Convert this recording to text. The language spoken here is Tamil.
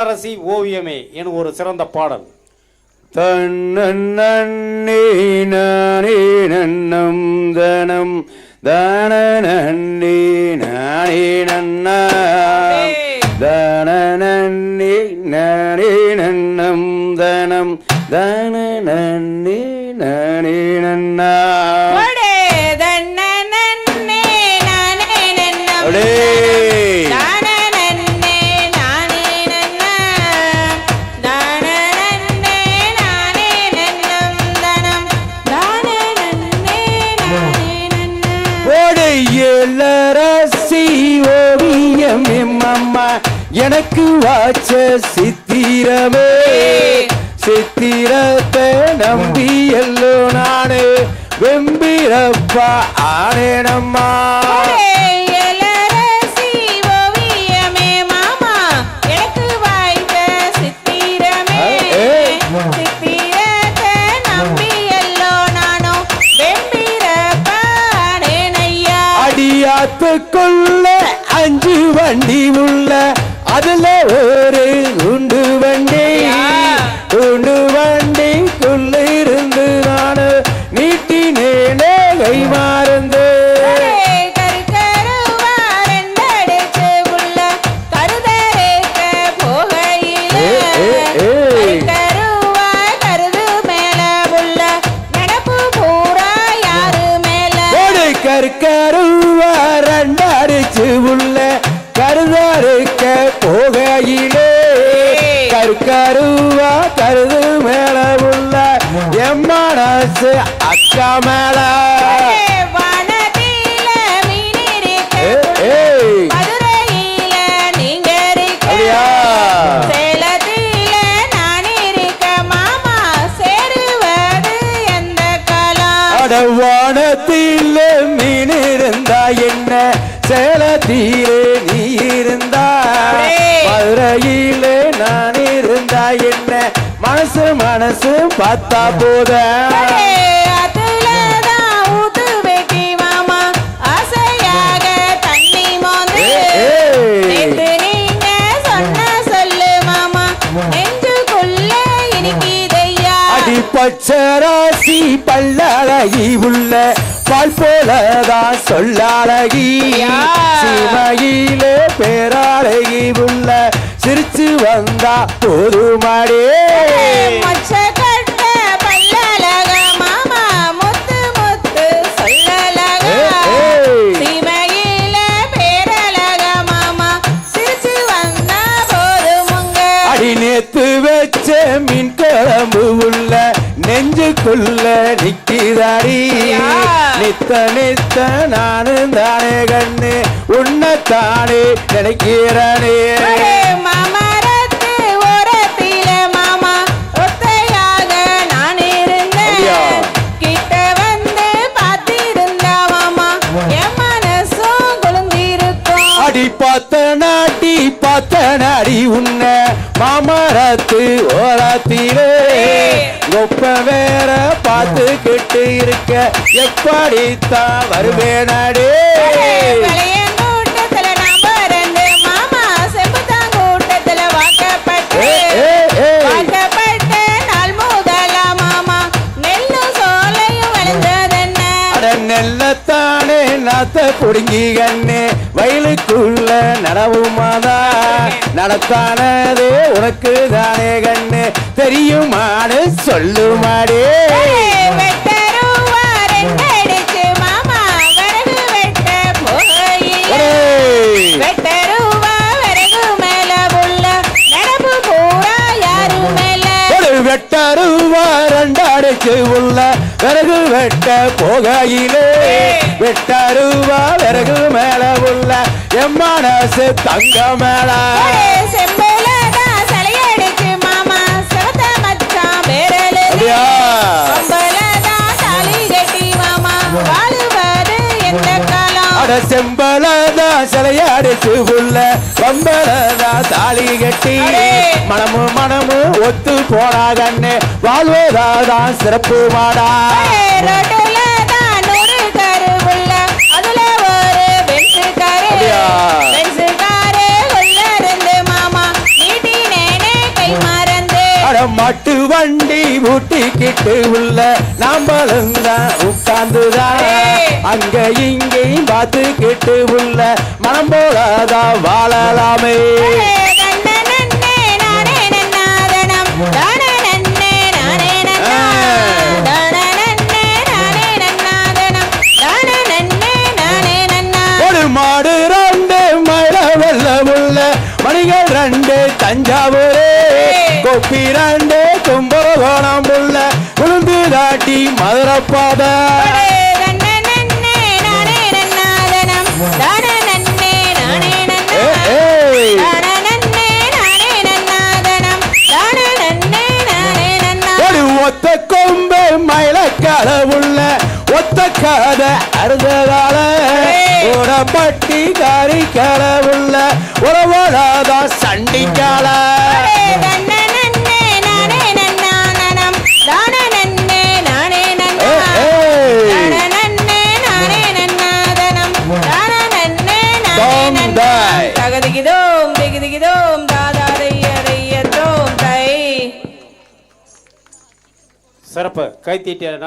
அரசி ஓவியமே என ஒரு சிறந்த பாடல். தன்னம் தனம் தான நன்னே நானே நன்னா தான நன்னே நானே நன்னம் தனம் தன நன்னி எனக்கு வாச்ச சித்திரமே. சித்திரத்தை நம்பி எல்லோ நானே. வெம்பிரப்பா ஆனேனம்மா. கற்கருவா ரெண்டடிச்சு உள்ள கருதாருக்க போகையிலே. கற்கருவா கருது மேல உள்ள எம்மனசு அக்கா மேல. சேலத்திலே நீ இருந்தா. மதுரையிலே நான் இருந்தா என்ன? மனசு மனசு பார்த்தா போத? பச்சராசி பல்லழகி உள்ள பால் போலதான் சொல்லழகி. சிமையிலே பேரழகி உள்ள சிரிச்சு வந்தா போதுமாடே. நேத்து வச்ச மீன் குழம்பு நெஞ்சுக்குள்ள நிக்கிதாடி. நித்த நித்த நானும் தானே கண்ணு. உன்னைத்தானே நினைக்கிறனே. ஒரே மாமரத்து ஓரத்தில மாமா ஒத்தையாக நான் இருந்தேன். அப்படியா? கிட்ட வந்து பார்த்திருந்த மாமா என் மனசும் குளிர்ந்திருக்கும் அடி பார்த்த நாட்டி பார்த்த நாடி உன்ன. மாமரத்து ஓரத்திலே ஒப்ப வேற பார்த்துக்கிட்டு இருக்க? எப்படித்தான் வருவேனடே? நெல்லத்தானே நாத்த புடுங்கி கண்ணே வயலுக்குள்ள நடவுமாதா நடத்தானதே உனக்கு தானே கண்ணு. தெரியுமானு சொல்லுமாடே. வெட்ட போகையிலே வெட்டருவா விறகு மேல உள்ள எம்மனசு தங்க மேல. செம்பலதா சிலையாடுச்சு உள்ள வம்பலதா தாலி கட்டி. மனமு மனமு ஒத்து போடா கண்ணு வாழ்வதாதான் சிறப்பு மாடா. மாட்டு வண்டி ஊட்டிக்கிட்டு உள்ள நாம்பளும் தான் உட்கார்ந்துதான். அங்க இங்கேயும் பார்த்துக்கிட்டு உள்ள மனம் போலதான் வாழலாமே? தானனன்னே நானே நன்னாதனம். தானனன்னே நானே நன்னா. ஒரு ஒத்த கொம்பு மயிலக்கால உள்ள ஒத்த கதை அறுதகால உடப்பட்டி காரிக்கால உள்ள சிறப்பு கைத்தீட்டிய நல்ல